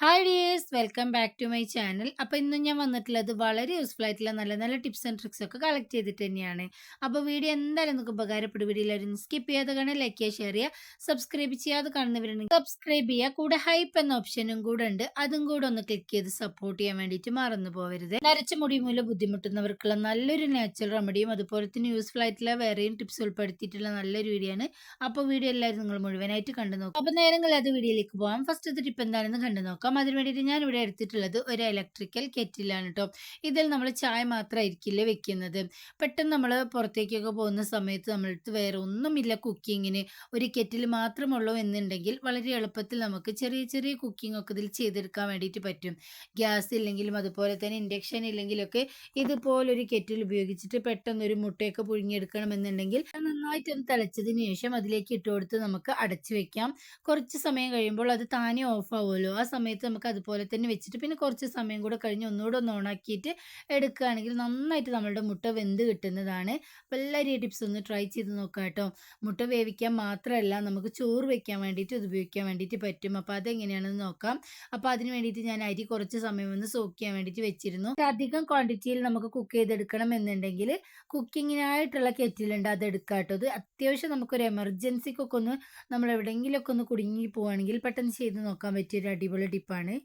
Hi dears welcome back to my channel. അപ്പോൾ ഇന്ന് ഞാൻ വന്നിട്ടുള്ളത് വളരെ യൂസ്ഫുൾ ആയിട്ടുള്ള നല്ല നല്ല ടിപ്സ് ആൻഡ് ട്രിക്സ് ഒക്കെ കളക്ട് ചെയ്തിട്ട് തന്നെയാണ്. അപ്പോൾ വീഡിയോ എന്തായാലും നിങ്ങൾക്ക് ഉപകാരപ്പെടും. വീഡിയോ എല്ലാവരും സ്കിപ്പ് ചെയ്യാതെ കാണാൻ ലൈക്ക് ചെയ്യുക ഷെയർ ചെയ്യുക സബ്സ്ക്രൈബ് ചെയ്യാതെ കാണുന്നവരുണ്ടെങ്കിൽ സബ്സ്ക്രൈബ് ചെയ്യുക. കൂടെ ഹൈപ്പ് എന്ന ഓപ്ഷനും കൂടെ ഉണ്ട്. അതും കൂടെ ഒന്ന് ക്ലിക്ക് ചെയ്ത് സപ്പോർട്ട് ചെയ്യാൻ വേണ്ടിയിട്ട് മറന്നു പോകരുത് നരച്ച മുടി മൂലം ബുദ്ധിമുട്ടുന്നവർക്കുള്ള നല്ലൊരു നാച്ചുറൽ റെമഡിയും അതുപോലെ തന്നെ യൂസ്ഫുൾ ആയിട്ടുള്ള വേറെയും ടിപ്സ് ഉൾപ്പെടുത്തിയിട്ടുള്ള നല്ലൊരു വീഡിയോ ആണ്. അപ്പോൾ വീഡിയോ എല്ലാവരും നിങ്ങൾ മുഴുവനായിട്ട് കണ്ടു നോക്കും. അപ്പോൾ നേരങ്ങളത് വീഡിയോയിലേക്ക് പോകാം ഫസ്റ്റ് ടിപ്പ് എന്താണെന്ന് കണ്ടു നോക്കാം. നോക്കാം. അതിന് വേണ്ടിയിട്ട് ഞാൻ ഇവിടെ എടുത്തിട്ടുള്ളത് ഒരു ഇലക്ട്രിക്കൽ കെറ്റിലാണ് കേട്ടോ ഇതിൽ നമ്മൾ ചായ മാത്രമായിരിക്കില്ല വെക്കുന്നത്. പെട്ടെന്ന് നമ്മൾ പുറത്തേക്കൊക്കെ പോകുന്ന സമയത്ത് നമ്മളടുത്ത് വേറെ ഒന്നുമില്ല കുക്കിങ്ങിന് ഒരു കെറ്റിൽ മാത്രമുള്ളൂ എന്നുണ്ടെങ്കിൽ വളരെ എളുപ്പത്തിൽ നമുക്ക് ചെറിയ ചെറിയ കുക്കിംഗ് ഒക്കെ ഇതിൽ ചെയ്തെടുക്കാൻ വേണ്ടിയിട്ട് പറ്റും. ഗ്യാസ് ഇല്ലെങ്കിലും അതുപോലെ തന്നെ ഇൻഡക്ഷൻ ഇല്ലെങ്കിലൊക്കെ ഇതുപോലൊരു കെറ്റിൽ ഉപയോഗിച്ചിട്ട് പെട്ടെന്ന് ഒരു മുട്ടയൊക്കെ പുഴുങ്ങിയെടുക്കണം എന്നുണ്ടെങ്കിൽ നന്നായിട്ട് ഒന്ന് തിളച്ചതിന് ശേഷം അതിലേക്ക് ഇട്ട് കൊടുത്ത് നമുക്ക് അടച്ചു വെക്കാം. കുറച്ച് സമയം കഴിയുമ്പോൾ അത് താനെ ഓഫ് ആവുമല്ലോ. ആ സമയത്ത് സമയത്ത് നമുക്ക് അതുപോലെ തന്നെ വെച്ചിട്ട് പിന്നെ കുറച്ച് സമയം കൂടെ കഴിഞ്ഞ് ഒന്നുകൂടെ ഒന്ന് ഓണാക്കിയിട്ട് എടുക്കുകയാണെങ്കിൽ നന്നായിട്ട് നമ്മളുടെ മുട്ട വെന്ത് കിട്ടുന്നതാണ്. അപ്പോൾ എല്ലാവരും ഈ ടിപ്സ് ഒന്ന് ട്രൈ ചെയ്ത് നോക്കാം കേട്ടോ. മുട്ട വേവിക്കാൻ മാത്രമല്ല നമുക്ക് ചോറ് വെക്കാൻ വേണ്ടിയിട്ട് ഇത് ഉപയോഗിക്കാൻ വേണ്ടിയിട്ട് പറ്റും. അപ്പോൾ അതെങ്ങനെയാണെന്ന് നോക്കാം. അപ്പോൾ അതിന് വേണ്ടിയിട്ട് ഞാൻ അരി കുറച്ച് സമയം ഒന്ന് സോക്ക് ചെയ്യാൻ വേണ്ടിയിട്ട് വെച്ചിരുന്നു. അധികം ക്വാണ്ടിറ്റിയിൽ നമുക്ക് കുക്ക് ചെയ്തെടുക്കണം എന്നുണ്ടെങ്കിൽ കുക്കിങ്ങിനായിട്ടുള്ള കെറ്റിലുണ്ട് അത് എടുക്കാം കേട്ടോ. അത് അത്യാവശ്യം നമുക്കൊരു എമർജൻസിക്കൊക്കെ ഒന്ന് നമ്മൾ എവിടെയെങ്കിലുമൊക്കെ ഒന്ന് കുടുങ്ങി പോവുകയാണെങ്കിൽ പെട്ടെന്ന് ചെയ്ത് നോക്കാൻ പറ്റിയൊരു അടിപൊളി ടിപ്പാണ്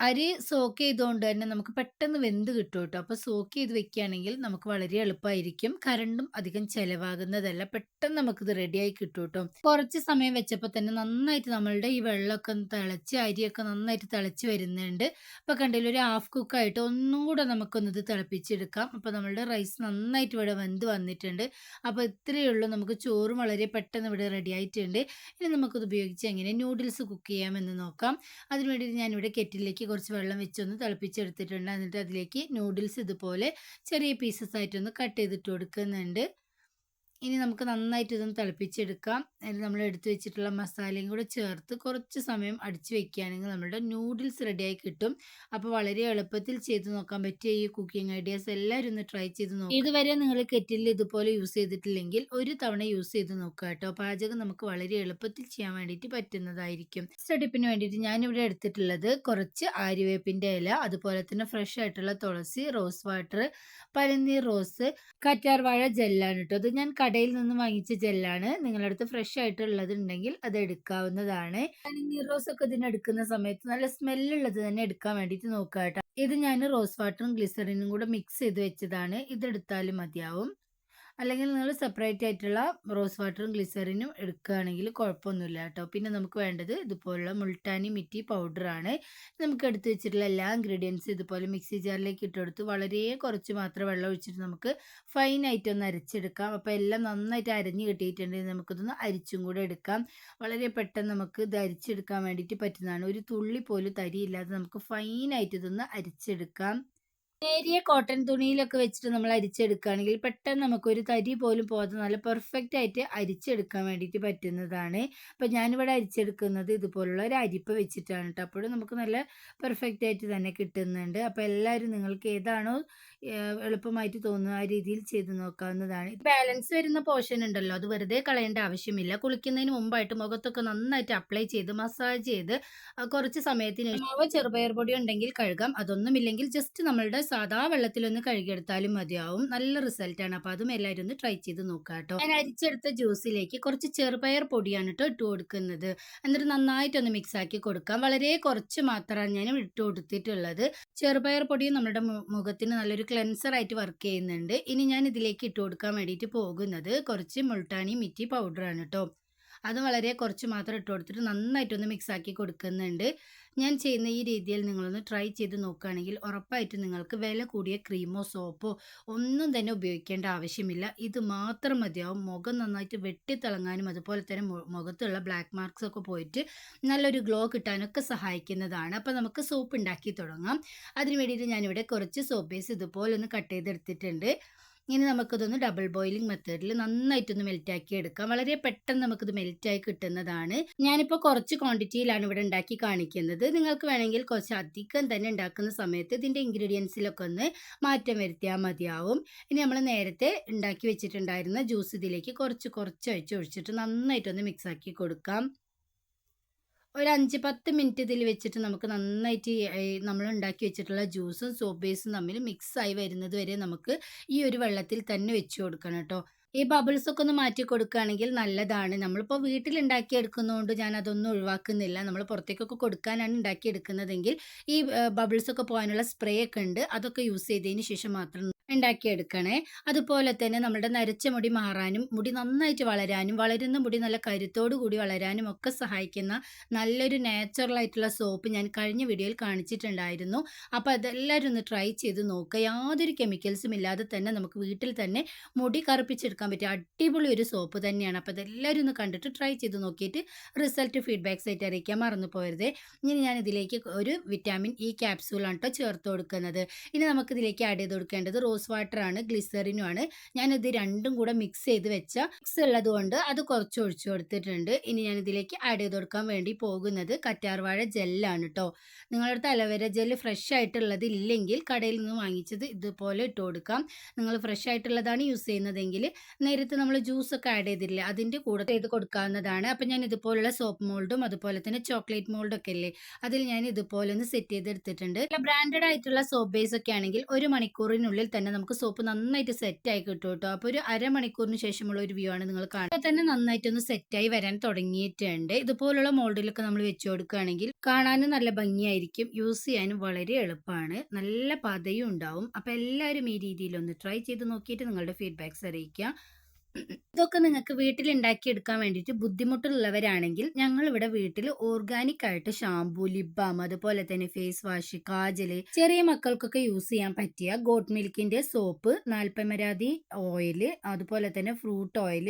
അരി സോക്ക് ചെയ്തുകൊണ്ട് തന്നെ നമുക്ക് പെട്ടെന്ന് വെന്ത് കിട്ടും കേട്ടോ അപ്പോൾ സോക്ക് ചെയ്ത് വെക്കുകയാണെങ്കിൽ നമുക്ക് വളരെ എളുപ്പമായിരിക്കും കറണ്ടും അധികം ചിലവാകുന്നതല്ല. പെട്ടെന്ന് നമുക്കിത് റെഡിയായി കിട്ടും കേട്ടോ കുറച്ച് സമയം വെച്ചപ്പോൾ തന്നെ നന്നായിട്ട് നമ്മളുടെ ഈ വെള്ളമൊക്കെ തിളച്ച് അരിയൊക്കെ നന്നായിട്ട് തിളച്ച് വരുന്നുണ്ട്. അപ്പോൾ കണ്ടില്ല ഒരു ഹാഫ് കുക്കായിട്ട് ഒന്നും കൂടെ നമുക്കൊന്നത് തിളപ്പിച്ചെടുക്കാം. അപ്പോൾ നമ്മളുടെ റൈസ് നന്നായിട്ട് ഇവിടെ വെന്ത് വന്നിട്ടുണ്ട്. അപ്പോൾ ഇത്രയേ ഉള്ളൂ. നമുക്ക് ചോറും വളരെ പെട്ടെന്ന് ഇവിടെ റെഡി ആയിട്ടുണ്ട്. ഇനി നമുക്കത് ഉപയോഗിച്ച് എങ്ങനെ നൂഡിൽസ് കുക്ക് ചെയ്യാമെന്ന് നോക്കാം. അതിനുവേണ്ടി ഞാനിവിടെ കെറ്റിലേക്ക് കുറച്ച് വെള്ളം വെച്ചൊന്ന് തിളപ്പിച്ചെടുത്തിട്ടുണ്ട്. എന്നിട്ട് അതിലേക്ക് നൂഡിൽസ് ഇതുപോലെ ചെറിയ പീസസ് ആയിട്ടൊന്ന് കട്ട് ചെയ്തിട്ട് കൊടുക്കുന്നുണ്ട്. ഇനി നമുക്ക് നന്നായിട്ട് ഇതൊന്ന് തിളപ്പിച്ചെടുക്കാം. അതിൽ നമ്മൾ എടുത്തു വെച്ചിട്ടുള്ള മസാലയും കൂടെ ചേർത്ത് കുറച്ച് സമയം അടിച്ചു വെക്കുകയാണെങ്കിൽ നമ്മുടെ നൂഡിൽസ് റെഡിയായി കിട്ടും. അപ്പോൾ വളരെ എളുപ്പത്തിൽ ചെയ്ത് നോക്കാൻ പറ്റിയ ഈ കുക്കിംഗ് ഐഡിയാസ് എല്ലാവരും ഒന്ന് ട്രൈ ചെയ്ത് നോക്കാം. ഇതുവരെ നിങ്ങൾ കെറ്റിൽ ഇതുപോലെ യൂസ് ചെയ്തിട്ടില്ലെങ്കിൽ ഒരു തവണ യൂസ് ചെയ്ത് നോക്കുക കേട്ടോ. പാചകം നമുക്ക് വളരെ എളുപ്പത്തിൽ ചെയ്യാൻ വേണ്ടിയിട്ട് പറ്റുന്നതായിരിക്കും. സ്റ്റഡിപ്പിന് വേണ്ടിയിട്ട് ഞാനിവിടെ എടുത്തിട്ടുള്ളത് കുറച്ച് ആര്യവേപ്പിന്റെ ഇല അതുപോലെ തന്നെ ഫ്രഷ് ആയിട്ടുള്ള തുളസി റോസ് വാട്ടർ പരന്നീർ റോസ് കറ്റാർവാഴ ജെല്ലാണ് കേട്ടോ. അത് ഞാൻ കടയിൽ നിന്ന് വാങ്ങിച്ച ജെല്ലാണ്. നിങ്ങളുടെ അടുത്ത് ഫ്രഷ് ആയിട്ടുള്ളത് ഉണ്ടെങ്കിൽ അത് എടുക്കാവുന്നതാണ്. ഈ റോസ് ഒക്കെ ഇതിന് എടുക്കുന്ന സമയത്ത് നല്ല സ്മെല്ലുള്ളത് തന്നെ എടുക്കാൻ വേണ്ടിയിട്ട് നോക്കുക കേട്ടോ ഇത് ഞാൻ റോസ് വാട്ടറും ഗ്ലിസറിനും കൂടെ മിക്സ് ചെയ്ത് വെച്ചതാണ്. ഇതെടുത്താലും മതിയാവും. അല്ലെങ്കിൽ നിങ്ങൾ സെപ്പറേറ്റ് ആയിട്ടുള്ള റോസ് വാട്ടറും ഗ്ലിസറിനും എടുക്കുകയാണെങ്കിൽ കുഴപ്പമൊന്നുമില്ല കേട്ടോ. പിന്നെ നമുക്ക് വേണ്ടത് ഇതുപോലുള്ള മുൾട്ടാനി മിറ്റി പൗഡറാണ് നമുക്ക് എടുത്ത് വെച്ചിട്ടുള്ള എല്ലാ ഇൻഗ്രീഡിയൻസും ഇതുപോലെ മിക്സി ജാറിലേക്ക് ഇട്ടെടുത്ത് വളരെ കുറച്ച് മാത്രം വെള്ളം ഒഴിച്ചിട്ട് നമുക്ക് ഫൈനായിട്ട് ഒന്ന് അരച്ചെടുക്കാം. അപ്പോൾ എല്ലാം നന്നായിട്ട് അരഞ്ഞ് കിട്ടിയിട്ടുണ്ടെങ്കിൽ നമുക്കിതൊന്ന് അരിച്ചും കൂടെ എടുക്കാം. വളരെ പെട്ടെന്ന് നമുക്ക് ഇത് അരിച്ചെടുക്കാൻ വേണ്ടിയിട്ട് പറ്റുന്നതാണ്. ഒരു തുള്ളി പോലും തരിയില്ലാതെ നമുക്ക് ഫൈനായിട്ട് ഇതൊന്ന് അരിച്ചെടുക്കാം. നേരിയ കോട്ടൺ തുണിയിലൊക്കെ വെച്ചിട്ട് നമ്മൾ അരിച്ചെടുക്കുകയാണെങ്കിൽ പെട്ടെന്ന് നമുക്ക് ഒരു തരി പോലും പോകാതെ നല്ല പെർഫെക്റ്റ് ആയിട്ട് അരിച്ചെടുക്കാൻ വേണ്ടിയിട്ട് പറ്റുന്നതാണ്. അപ്പോൾ ഞാനിവിടെ അരിച്ചെടുക്കുന്നത് ഇതുപോലുള്ള ഒരു അരിപ്പ് വെച്ചിട്ടാണ് കേട്ടോ. അപ്പോഴും നമുക്ക് നല്ല പെർഫെക്റ്റ് ആയിട്ട് തന്നെ കിട്ടുന്നുണ്ട്. അപ്പോൾ എല്ലാവരും നിങ്ങൾക്ക് ഏതാണോ എളുപ്പമായിട്ട് തോന്നുന്ന ആ രീതിയിൽ ചെയ്ത് നോക്കാവുന്നതാണ്. ബാലൻസ് വരുന്ന പോർഷൻ ഉണ്ടല്ലോ അത് വെറുതെ കളയേണ്ട ആവശ്യമില്ല. കുളിക്കുന്നതിന് മുമ്പായിട്ട് മുഖത്തൊക്കെ നന്നായിട്ട് അപ്ലൈ ചെയ്ത് മസാജ് ചെയ്ത് കുറച്ച് സമയത്തിന് മാവ് ചെറുപയർ പൊടി ഉണ്ടെങ്കിൽ കഴുകാം. അതൊന്നുമില്ലെങ്കിൽ ജസ്റ്റ് നമ്മളുടെ സാധാ വെള്ളത്തിലൊന്ന് കഴുകിയെടുത്താലും മതിയാവും. നല്ല റിസൾട്ടാണ് അപ്പോൾ അതും എല്ലാവരും ഒന്ന് ട്രൈ ചെയ്ത് നോക്കാം കേട്ടോ ഞാൻ അരിച്ചെടുത്ത ജ്യൂസിലേക്ക് കുറച്ച് ചെറുപയർ പൊടിയാണ് കേട്ടോ ഇട്ട് കൊടുക്കുന്നത്. എന്നിട്ട് നന്നായിട്ടൊന്ന് മിക്സ് ആക്കി കൊടുക്കാം. വളരെ കുറച്ച് മാത്രമാണ് ഞാൻ ഇട്ട് കൊടുത്തിട്ടുള്ളത്. ചെറുപയർ പൊടി നമ്മുടെ മുഖത്തിന് നല്ലൊരു ക്ലെൻസർ ആയിട്ട് വർക്ക് ചെയ്യുന്നുണ്ട്. ഇനി ഞാൻ ഇതിലേക്ക് ഇട്ട് കൊടുക്കാൻ വേണ്ടിയിട്ട് പോകുന്നത് കുറച്ച് മുൾട്ടാണി മിറ്റി പൗഡറാണ് കേട്ടോ അത് വളരെ കുറച്ച് മാത്രം ഇട്ട് കൊടുത്തിട്ട് നന്നായിട്ടൊന്ന് മിക്സ് ആക്കി കൊടുക്കുന്നുണ്ട്. ഞാൻ ചെയ്യുന്ന ഈ രീതിയിൽ നിങ്ങളൊന്ന് ട്രൈ ചെയ്ത് നോക്കുകയാണെങ്കിൽ ഉറപ്പായിട്ടും നിങ്ങൾക്ക് വില കൂടിയ ക്രീമോ സോപ്പോ ഒന്നും തന്നെ ഉപയോഗിക്കേണ്ട ആവശ്യമില്ല. ഇത് മാത്രം മതിയാവും. മുഖം നന്നായിട്ട് വെട്ടിത്തിളങ്ങാനും അതുപോലെ തന്നെ മുഖത്തുള്ള ബ്ലാക്ക് മാർക്സ് ഒക്കെ പോയിട്ട് നല്ലൊരു ഗ്ലോ കിട്ടാനൊക്കെ സഹായിക്കുന്നതാണ്. അപ്പോൾ നമുക്ക് സോപ്പ് ഉണ്ടാക്കി തുടങ്ങാം. അതിന് വേണ്ടിയിട്ട് ഞാനിവിടെ കുറച്ച് സോപ്പ് ബേസ് ഇതുപോലെ ഒന്ന് കട്ട് ചെയ്തെടുത്തിട്ടുണ്ട്. ഇനി നമുക്കിതൊന്ന് ഡബിൾ ബോയിലിംഗ് മെത്തേഡിൽ നന്നായിട്ടൊന്ന് മെൽറ്റാക്കി എടുക്കാം. വളരെ പെട്ടെന്ന് നമുക്കിത് മെൽറ്റായി കിട്ടുന്നതാണ്. ഞാനിപ്പോൾ കുറച്ച് ക്വാണ്ടിറ്റിയിലാണ് ഇവിടെ ഉണ്ടാക്കി കാണിക്കുന്നത്. നിങ്ങൾക്ക് വേണമെങ്കിൽ കുറച്ച് അധികം തന്നെ ഉണ്ടാക്കുന്ന സമയത്ത് ഇതിന്റെ ഇൻഗ്രീഡിയൻസിലൊക്കെ ഒന്ന് മാറ്റം വരുത്തിയാൽ മതിയാവും. ഇനി നമ്മൾ നേരത്തെ ഉണ്ടാക്കി വെച്ചിട്ടുണ്ടായിരുന്ന ജ്യൂസ് ഇതിലേക്ക് കുറച്ച് കുറച്ച് അഴിച്ചൊഴിച്ചിട്ട് നന്നായിട്ടൊന്ന് മിക്സാക്കി കൊടുക്കാം. ഒരു 5, 10 മിനിറ്റ് ഇതിൽ വെച്ചിട്ട് നമുക്ക് നന്നായിട്ട് നമ്മൾ ഉണ്ടാക്കി വെച്ചിട്ടുള്ള ജ്യൂസും സോപ്പ് ബേസും തമ്മിൽ മിക്സായി വരുന്നത് വരെ നമുക്ക് ഈ ഒരു വെള്ളത്തിൽ തന്നെ വെച്ച് കൊടുക്കണം കേട്ടോ. ഈ ബബിൾസ് ഒക്കെ ഒന്ന് മാറ്റി കൊടുക്കുകയാണെങ്കിൽ നല്ലതാണ്. നമ്മളിപ്പോൾ വീട്ടിൽ ഉണ്ടാക്കിയെടുക്കുന്നതുകൊണ്ട് ഞാൻ അതൊന്നും ഒഴിവാക്കുന്നില്ല. നമ്മൾ പുറത്തേക്കൊക്കെ കൊടുക്കാനാണ് ഉണ്ടാക്കി എടുക്കുന്നതെങ്കിൽ ഈ ബബിൾസ് ഒക്കെ പോകാനുള്ള സ്പ്രേ ഒക്കെ ഉണ്ട്. അതൊക്കെ യൂസ് ചെയ്തതിന് ശേഷം മാത്രം ഉണ്ടാക്കിയെടുക്കണേ. അതുപോലെ തന്നെ നമ്മുടെ നരച്ച മുടി മാറാനും മുടി നന്നായിട്ട് വളരാനും വളരുന്ന മുടി നല്ല കരുത്തോടു കൂടി വളരാനും ഒക്കെ സഹായിക്കുന്ന നല്ലൊരു നാച്ചുറൽ ആയിട്ടുള്ള സോപ്പ് ഞാൻ കഴിഞ്ഞ വീഡിയോയിൽ കാണിച്ചിട്ടുണ്ടായിരുന്നു. അപ്പോൾ അതെല്ലാവരും ഒന്ന് ട്രൈ ചെയ്ത് നോക്കുക. യാതൊരു കെമിക്കൽസും ഇല്ലാതെ തന്നെ നമുക്ക് വീട്ടിൽ തന്നെ മുടി കറുപ്പിച്ചെടുക്കാൻ പറ്റിയ അടിപൊളി ഒരു സോപ്പ് തന്നെയാണ്. അപ്പോൾ അതെല്ലാവരും ഒന്ന് കണ്ടിട്ട് ട്രൈ ചെയ്ത് നോക്കിയിട്ട് റിസൾട്ട് ഫീഡ്ബാക്സ് ആയിട്ട് അറിയിക്കാൻ മറന്നു പോകരുതേ. ഇനി ഞാൻ ഇതിലേക്ക് ഒരു വിറ്റാമിൻ ഇ ക്യാപ്സൂളാണ് കേട്ടോ ചേർത്ത് കൊടുക്കുന്നത്. ഇനി നമുക്ക് ഇതിലേക്ക് ആഡ് ചെയ്ത് കൊടുക്കേണ്ടത് റോസ് വാട്ടറാണ് ഗ്ലിസറിനും ആണ്. ഞാനിത് രണ്ടും കൂടെ മിക്സ് ചെയ്ത് വെച്ച മിക്സ് ഉള്ളത് കൊണ്ട് അത് കുറച്ച് ഒഴിച്ചു കൊടുത്തിട്ടുണ്ട്. ഇനി ഞാൻ ഇതിലേക്ക് ആഡ് ചെയ്ത് കൊടുക്കാൻ വേണ്ടി പോകുന്നത് കറ്റാർവാഴ ജെല്ലാണ് കേട്ടോ നിങ്ങളുടെ തലവര ജെല്ല് ഫ്രഷ് ആയിട്ടുള്ളത് ഇല്ലെങ്കിൽ കടയിൽ നിന്ന് വാങ്ങിച്ചത് ഇതുപോലെ ഇട്ട് കൊടുക്കാം. നിങ്ങൾ ഫ്രഷ് ആയിട്ടുള്ളതാണ് യൂസ് ചെയ്യുന്നതെങ്കിൽ നേരത്തെ നമ്മൾ ജ്യൂസ് ഒക്കെ ആഡ് ചെയ്തില്ലേ അതിന്റെ കൂടെ ചെയ്ത് കൊടുക്കാവുന്നതാണ്. അപ്പോൾ ഞാൻ ഇതുപോലുള്ള സോപ്പ് മോൾഡും അതുപോലെ തന്നെ ചോക്ലേറ്റ് മോൾഡും ഒക്കെ ഇല്ലേ അതിൽ ഞാൻ ഇതുപോലെ ഒന്ന് സെറ്റ് ചെയ്തെടുത്തിട്ടുണ്ട്. ബ്രാൻഡഡ് ആയിട്ടുള്ള സോപ്പ് ബേസ് ഒക്കെ ആണെങ്കിൽ ഒരു മണിക്കൂറിനുള്ളിൽ തന്നെ നമുക്ക് സോപ്പ് നന്നായിട്ട് സെറ്റ് ആയി കിട്ടും കേട്ടോ. അപ്പോൾ ഒരു അരമണിക്കൂറിന് ശേഷമുള്ള ഒരു വ്യൂ ആണ് നിങ്ങൾ കാണുന്നത്. തന്നെ നന്നായിട്ടൊന്ന് സെറ്റായി വരാൻ തുടങ്ങിയിട്ടുണ്ട്. ഇതുപോലുള്ള മോൾഡിലൊക്കെ നമ്മൾ വെച്ച് കൊടുക്കുകയാണെങ്കിൽ കാണാനും നല്ല ഭംഗിയായിരിക്കും. യൂസ് ചെയ്യാനും വളരെ എളുപ്പമാണ്. നല്ല പതയും ഉണ്ടാവും. അപ്പോൾ എല്ലാവരും ഈ രീതിയിൽ ഒന്ന് ട്രൈ ചെയ്ത് നോക്കിയിട്ട് നിങ്ങളുടെ ഫീഡ്ബാക്ക്സ് അറിയിക്കുക. ഇതൊക്കെ നിങ്ങൾക്ക് വീട്ടിൽ ഉണ്ടാക്കിയെടുക്കാൻ വേണ്ടിയിട്ട് ബുദ്ധിമുട്ടുള്ളവരാണെങ്കിൽ ഞങ്ങൾ ഇവിടെ വീട്ടിൽ ഓർഗാനിക് ആയിട്ട് ഷാംപൂ, ലിപ് ബാം അതുപോലെ തന്നെ ഫേസ് വാഷ്, കാജൽ ചെറിയ മക്കൾക്കൊക്കെ യൂസ് ചെയ്യാൻ പറ്റിയ ഗോട്ട് മിൽക്കിന്റെ സോപ്പ്, നാൽപ്പമരാതി ഓയിൽ അതുപോലെ തന്നെ ഫ്രൂട്ട് ഓയിൽ,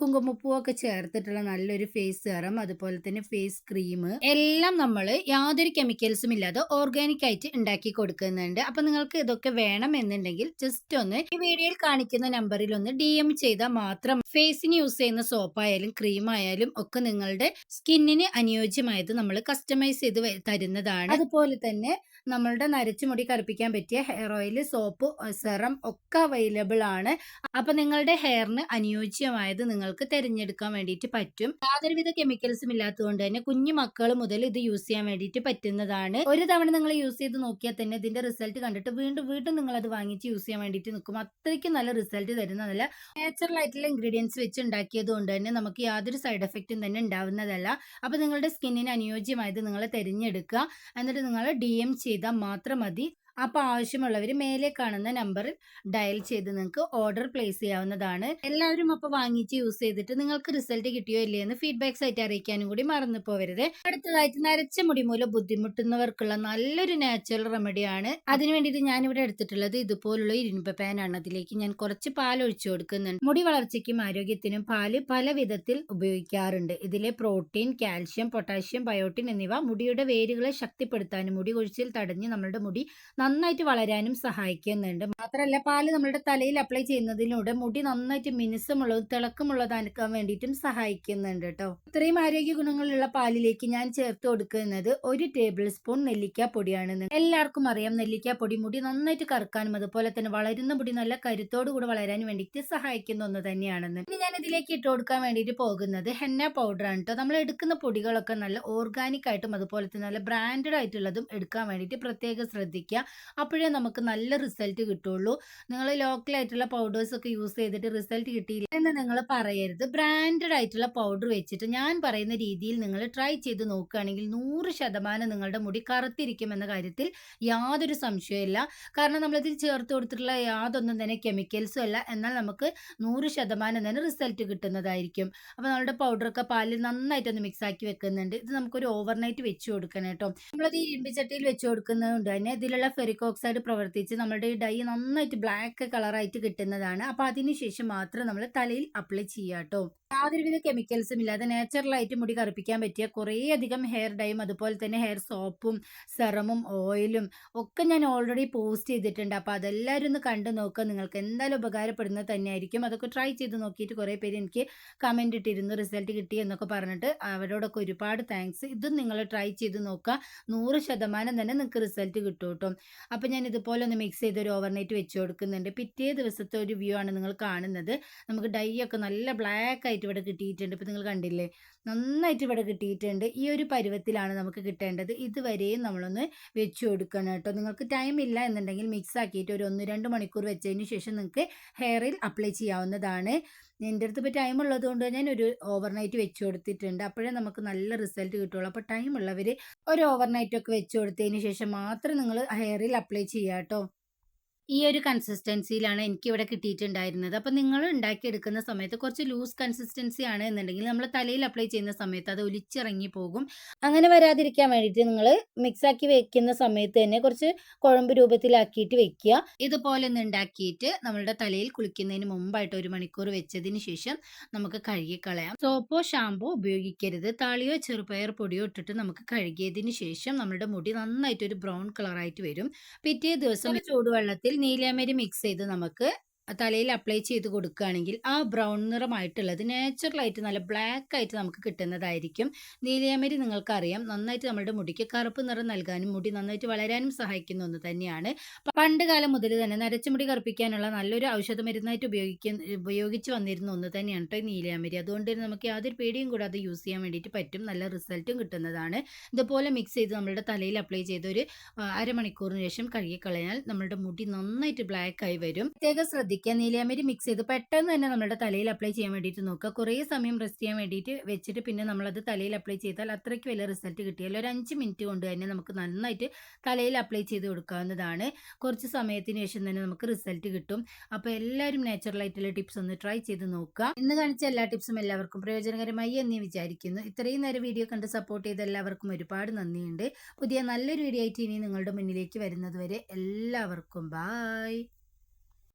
കുങ്കുമപ്പൂവൊക്കെ ചേർത്തിട്ടുള്ള നല്ലൊരു ഫേസ് സെറം അതുപോലെ തന്നെ ഫേസ് ക്രീം എല്ലാം നമ്മൾ യാതൊരു കെമിക്കൽസും ഇല്ലാതെ ഓർഗാനിക് ആയിട്ട് ഉണ്ടാക്കി കൊടുക്കുന്നുണ്ട്. അപ്പൊ നിങ്ങൾക്ക് ഇതൊക്കെ വേണം എന്നുണ്ടെങ്കിൽ ജസ്റ്റ് ഒന്ന് ഈ വീഡിയോയിൽ കാണിക്കുന്ന നമ്പറിൽ ഒന്ന് ഡി എം ചെയ്താൽ മാത്രം ഫേസിന് യൂസ് ചെയ്യുന്ന സോപ്പായാലും ക്രീം ആയാലും ഒക്കെ നിങ്ങളുടെ സ്കിന്നിന് അനുയോജ്യമായത് നമ്മൾ കസ്റ്റമൈസ് ചെയ്ത് തരുന്നതാണ്. അതുപോലെ തന്നെ നമ്മളുടെ നരച്ചു മുടി കറുപ്പിക്കാൻ പറ്റിയ ഹെയർ ഓയിൽ, സോപ്പ്, സെറം ഒക്കെ അവൈലബിൾ ആണ്. അപ്പൊ നിങ്ങളുടെ ഹെയറിന് അനുയോജ്യമായത് നിങ്ങൾക്ക് തിരഞ്ഞെടുക്കാൻ വേണ്ടിയിട്ട് പറ്റും. യാതൊരുവിധ കെമിക്കൽസും ഇല്ലാത്തതുകൊണ്ട് തന്നെ കുഞ്ഞു മക്കൾ മുതൽ ഇത് യൂസ് ചെയ്യാൻ വേണ്ടിയിട്ട് പറ്റുന്നതാണ്. ഒരു തവണ നിങ്ങൾ യൂസ് ചെയ്ത് നോക്കിയാൽ തന്നെ ഇതിന്റെ റിസൾട്ട് കണ്ടിട്ട് വീണ്ടും വീണ്ടും നിങ്ങൾ അത് വാങ്ങിച്ച് യൂസ് ചെയ്യാൻ വേണ്ടിയിട്ട് നിൽക്കും. അത്രയ്ക്കും നല്ല റിസൾട്ട് തരുന്ന നല്ല നാച്ചുറൽ ആയിട്ടുള്ള ഇൻഗ്രീഡിയൻസ് വെച്ച് ഉണ്ടാക്കിയത് കൊണ്ട് തന്നെ നമുക്ക് യാതൊരു സൈഡ് എഫക്റ്റും തന്നെ ഉണ്ടാവുന്നതല്ല. അപ്പോൾ നിങ്ങളുടെ സ്കിന്നിന് അനുയോജ്യമായത് നിങ്ങൾ തിരഞ്ഞെടുക്കുക. എന്നിട്ട് നിങ്ങൾ ഡി എം ചെയ്താൽ മാത്രം മതി. അപ്പോൾ ആവശ്യമുള്ളവർ മേലെ കാണുന്ന നമ്പറിൽ ഡയൽ ചെയ്ത് നിങ്ങൾക്ക് ഓർഡർ പ്ലേസ് ചെയ്യാവുന്നതാണ്. എല്ലാവരും അപ്പോൾ വാങ്ങിച്ച് യൂസ് ചെയ്തിട്ട് നിങ്ങൾക്ക് റിസൾട്ട് കിട്ടിയോ ഇല്ലേ എന്ന് ഫീഡ്ബാക്സ് ആയിട്ട് അറിയിക്കാനും കൂടി മറന്നു പോവരുത് അടുത്തതായിട്ട് നരച്ച മുടി മൂലം ബുദ്ധിമുട്ടുന്നവർക്കുള്ള നല്ലൊരു നാച്ചുറൽ റെമഡിയാണ്. അതിനു വേണ്ടിയിട്ട് ഇവിടെ എടുത്തിട്ടുള്ളത് ഇതുപോലുള്ള ഇരുമ്പ് പാനാണ്. അതിലേക്ക് ഞാൻ കുറച്ച് പാൽ ഒഴിച്ചു കൊടുക്കുന്നുണ്ട്. മുടി വളർച്ചയ്ക്കും ആരോഗ്യത്തിനും പാൽ പല വിധത്തിൽ ഉപയോഗിക്കാറുണ്ട്. ഇതിലെ പ്രോട്ടീൻ, കാൽഷ്യം, പൊട്ടാഷ്യം, ബയോട്ടിൻ എന്നിവ മുടിയുടെ വേരുകളെ ശക്തിപ്പെടുത്താനും മുടി കൊഴിച്ചിൽ തടഞ്ഞ് നമ്മളുടെ മുടി നന്നായിട്ട് വളരാനും സഹായിക്കുന്നുണ്ട്. മാത്രമല്ല പാൽ നമ്മുടെ തലയിൽ അപ്ലൈ ചെയ്യുന്നതിലൂടെ മുടി നന്നായിട്ട് മിനുസമുള്ളതും തിളക്കമുള്ളതാക്കാൻ വേണ്ടിയിട്ടും സഹായിക്കുന്നുണ്ട് കേട്ടോ. ഇത്രയും ആരോഗ്യ ഗുണങ്ങളുള്ള പാലിലേക്ക് ഞാൻ ചേർത്ത് കൊടുക്കുന്നത് ഒരു ടേബിൾ സ്പൂൺ നെല്ലിക്കാപ്പൊടിയാണ്. എല്ലാവർക്കും അറിയാം നെല്ലിക്കാപ്പൊടി മുടി നന്നായിട്ട് കറക്കാനും അതുപോലെ തന്നെ വളരുന്ന മുടി നല്ല കരുത്തോടു കൂടി വളരാനും വേണ്ടിയിട്ട് സഹായിക്കുന്ന ഒന്ന് തന്നെയാണെന്ന്. ഇനി ഞാൻ ഇതിലേക്ക് ഇട്ട് കൊടുക്കാൻ വേണ്ടിയിട്ട് പോകുന്നത് ഹെന്ന പൗഡറാണ് കേട്ടോ. നമ്മൾ എടുക്കുന്ന പൊടികളൊക്കെ നല്ല ഓർഗാനിക് ആയിട്ടും അതുപോലെ തന്നെ നല്ല ബ്രാൻഡഡ് ആയിട്ടുള്ളതും എടുക്കാൻ വേണ്ടിയിട്ട് പ്രത്യേകം ശ്രദ്ധിക്കുക. അപ്പോഴേ നമുക്ക് നല്ല റിസൾട്ട് കിട്ടുള്ളൂ. നിങ്ങൾ ലോക്കൽ ആയിട്ടുള്ള പൗഡേഴ്സ് ഒക്കെ യൂസ് ചെയ്തിട്ട് റിസൾട്ട് കിട്ടിയില്ല എന്ന് നിങ്ങൾ പറയരുത്. ബ്രാൻഡഡ് ആയിട്ടുള്ള പൗഡർ വെച്ചിട്ട് ഞാൻ പറയുന്ന രീതിയിൽ നിങ്ങൾ ട്രൈ ചെയ്ത് നോക്കുകയാണെങ്കിൽ 100% നിങ്ങളുടെ മുടി കറുത്തിരിക്കുമെന്ന കാര്യത്തിൽ യാതൊരു സംശയമില്ല കാരണം നമ്മളിതിൽ ചേർത്ത് കൊടുത്തിട്ടുള്ള യാതൊന്നും തന്നെ കെമിക്കൽസും അല്ല. എന്നാൽ നമുക്ക് 100% തന്നെ റിസൾട്ട് കിട്ടുന്നതായിരിക്കും. അപ്പോൾ നമ്മളുടെ പൗഡറൊക്കെ പാലിൽ നന്നായിട്ടൊന്ന് മിക്സ് ആക്കി വെക്കുന്നുണ്ട്. ഇത് നമുക്കൊരു ഓവർനൈറ്റ് വെച്ച് കൊടുക്കണം കേട്ടോ. നമ്മളത് ഇരുമ്പിച്ചട്ടിയിൽ വെച്ച് കൊടുക്കുന്നത് കൊണ്ട് തന്നെ ഇതിലുള്ള ഫെറിക് ഓക്സൈഡ് പ്രവർത്തിച്ച് നമ്മുടെ ഈ ഡൈ നന്നായിട്ട് ബ്ലാക്ക് കളറായിട്ട് കിട്ടുന്നതാണ്. അപ്പോൾ അതിനുശേഷം മാത്രം നമ്മൾ തലയിൽ അപ്ലൈ ചെയ്യാം കേട്ടോ. യാതൊരുവിധ കെമിക്കൽസും ഇല്ലാതെ നാച്ചുറലായിട്ട് മുടി കറുപ്പിക്കാൻ പറ്റിയ കുറേയധികം ഹെയർ ഡൈയും അതുപോലെ തന്നെ ഹെയർ സോപ്പും സെറമും ഓയിലും ഒക്കെ ഞാൻ ഓൾറെഡി പോസ്റ്റ് ചെയ്തിട്ടുണ്ട്. അപ്പോൾ അതെല്ലാവരും ഒന്ന് കണ്ടു നോക്കുക. നിങ്ങൾക്ക് എന്തായാലും ഉപകാരപ്പെടുന്നത് തന്നെയായിരിക്കും. അതൊക്കെ ട്രൈ ചെയ്ത് നോക്കിയിട്ട് കുറേ പേര് എനിക്ക് കമന്റ് ഇട്ടിരുന്നു റിസൾട്ട് കിട്ടി എന്നൊക്കെ പറഞ്ഞിട്ട്. അവരോടൊക്കെ ഒരുപാട് താങ്ക്സ്. ഇതും നിങ്ങൾ ട്രൈ ചെയ്ത് നോക്കുക. 100% തന്നെ നിങ്ങൾക്ക് റിസൾട്ട് കിട്ടും കേട്ടോ. അപ്പോൾ ഞാൻ ഇതുപോലെ ഒന്ന് മിക്സ് ചെയ്ത് ഒരു ഓവർനൈറ്റ് വെച്ച് കൊടുക്കുന്നുണ്ട്. പിറ്റേ ദിവസത്തെ ഒരു വ്യൂ ആണ് നിങ്ങൾ കാണുന്നത്. നമുക്ക് ഡൈ ഒക്കെ നല്ല ബ്ലാക്ക് നന്നായിട്ട് ഇവിടെ കിട്ടിയിട്ടുണ്ട്. ഇപ്പം നിങ്ങൾ കണ്ടില്ലേ? നന്നായിട്ട് ഇവിടെ കിട്ടിയിട്ടുണ്ട്. ഈ ഒരു പരുവത്തിലാണ് നമുക്ക് കിട്ടേണ്ടത്. ഇതുവരെയും നമ്മളൊന്ന് വെച്ച് കൊടുക്കണം കേട്ടോ. നിങ്ങൾക്ക് ടൈം ഇല്ല എന്നുണ്ടെങ്കിൽ മിക്സ് ആക്കിയിട്ട് ഒരു ഒന്ന് രണ്ട് മണിക്കൂർ വെച്ചതിന് ശേഷം നിങ്ങൾക്ക് ഹെയറിൽ അപ്ലൈ ചെയ്യാവുന്നതാണ്. എന്റെ അടുത്ത് ഇപ്പോൾ ടൈം ഉള്ളത് കൊണ്ട് ഞാൻ ഒരു ഓവർനൈറ്റ് വെച്ച് കൊടുത്തിട്ടുണ്ട്. അപ്പോഴേ നമുക്ക് നല്ല റിസൾട്ട് കിട്ടുള്ളൂ. അപ്പോൾ ടൈം ഉള്ളവർ ഒരു ഓവർനൈറ്റ് ഒക്കെ വെച്ച് കൊടുത്തതിന് ശേഷം മാത്രം നിങ്ങൾ ഹെയറിൽ അപ്ലൈ ചെയ്യാം കേട്ടോ. ഈ ഒരു കൺസിസ്റ്റൻസിയിലാണ് എനിക്ക് ഇവിടെ കിട്ടിയിട്ടുണ്ടായിരുന്നത്. അപ്പോൾ നിങ്ങൾ ഉണ്ടാക്കിയെടുക്കുന്ന സമയത്ത് കുറച്ച് ലൂസ് കൺസിസ്റ്റൻസി ആണ് എന്നുണ്ടെങ്കിൽ നമ്മൾ തലയിൽ അപ്ലൈ ചെയ്യുന്ന സമയത്ത് അത് ഒലിച്ചിറങ്ങി പോകും. അങ്ങനെ വരാതിരിക്കാൻ വേണ്ടിയിട്ട് നിങ്ങൾ മിക്സ് ആക്കി വെക്കുന്ന സമയത്ത് തന്നെ കുറച്ച് കുഴമ്പ് രൂപത്തിലാക്കിയിട്ട് വെക്കുക. ഇതുപോലെ ഒന്ന് ഉണ്ടാക്കിയിട്ട് നമ്മളുടെ തലയിൽ കുളിക്കുന്നതിന് മുമ്പായിട്ട് ഒരു മണിക്കൂർ വെച്ചതിന് ശേഷം നമുക്ക് കഴുകിക്കളയാം സോപ്പോ ഷാമ്പോ ഉപയോഗിക്കരുത്. താളിയോ ചെറുപയർ പൊടിയോ ഇട്ടിട്ട് നമുക്ക് കഴുകിയതിന് ശേഷം നമ്മുടെ മുടി നന്നായിട്ട് ഒരു ബ്രൗൺ കളറായിട്ട് വരും. പിറ്റേ ദിവസം ചൂടുവെള്ളത്തിൽ നീലയമരി മിക്സ് ചെയ്ത് നമുക്ക് തലയിൽ അപ്ലൈ ചെയ്ത് കൊടുക്കുകയാണെങ്കിൽ ആ ബ്രൗൺ നിറമായിട്ടുള്ളത് നാച്ചുറലായിട്ട് നല്ല ബ്ലാക്ക് ആയിട്ട് നമുക്ക് കിട്ടുന്നതായിരിക്കും. നീലയമരി നിങ്ങൾക്കറിയാം. നന്നായിട്ട് നമ്മുടെ മുടിക്ക് കറുപ്പ് നിറം നൽകാനും മുടി നന്നായിട്ട് വളരാനും സഹായിക്കുന്ന ഒന്ന് തന്നെയാണ്. പണ്ട് കാലം മുതൽ തന്നെ നരച്ച മുടി കറുപ്പിക്കാനുള്ള നല്ലൊരു ഔഷധ മരുന്നായിട്ട് ഉപയോഗിക്കുന്ന ഉപയോഗിച്ച് വന്നിരുന്ന ഒന്ന് തന്നെയാണ് കേട്ടോ നീലയമരി. അതുകൊണ്ട് തന്നെ നമുക്ക് യാതൊരു പേടിയും കൂടാതെ യൂസ് ചെയ്യാൻ വേണ്ടിയിട്ട് പറ്റും. നല്ല റിസൾട്ടും കിട്ടുന്നതാണ്. ഇതുപോലെ മിക്സ് ചെയ്ത് നമ്മുടെ തലയിൽ അപ്ലൈ ചെയ്ത് ഒരു അരമണിക്കൂറിന് ശേഷം കഴുകിക്കളഞ്ഞാൽ നമ്മുടെ മുടി നന്നായിട്ട് ബ്ലാക്ക് ആയി വരും. പ്രത്യേക ശ്രദ്ധിക്കുക നീലയമരി മിക്സ് ചെയ്ത് പെട്ടെന്ന് തന്നെ നമ്മുടെ തലയിൽ അപ്ലൈ ചെയ്യാൻ വേണ്ടിയിട്ട് നോക്കുക. കുറേ സമയം റെസ്റ്റ് ചെയ്യാൻ വേണ്ടിയിട്ട് വെച്ചിട്ട് പിന്നെ നമ്മളത് തലയിൽ അപ്ലൈ ചെയ്താൽ അത്രയ്ക്ക് വലിയ റിസൾട്ട് കിട്ടിയാൽ ഒരു അഞ്ച് മിനിറ്റ് കൊണ്ട് തന്നെ നമുക്ക് നന്നായിട്ട് തലയിൽ അപ്ലൈ ചെയ്ത് കൊടുക്കാവുന്നതാണ്. കുറച്ച് സമയത്തിന് ശേഷം തന്നെ നമുക്ക് റിസൾട്ട് കിട്ടും. അപ്പോൾ എല്ലാവരും നാച്ചുറലായിട്ടുള്ള ടിപ്സ് ഒന്ന് ട്രൈ ചെയ്ത് നോക്കുക. ഇന്ന് കാണിച്ച എല്ലാ ടിപ്സും എല്ലാവർക്കും പ്രയോജനകരമായി എന്ന് വിചാരിക്കുന്നു. ഇത്രയും നേരം വീഡിയോ കണ്ട് സപ്പോർട്ട് ചെയ്ത എല്ലാവർക്കും ഒരുപാട് നന്ദിയുണ്ട്. പുതിയ നല്ലൊരു വീഡിയോ ആയിട്ട് ഇനി നിങ്ങളുടെ മുന്നിലേക്ക് വരുന്നത് വരെ എല്ലാവർക്കും ബായ്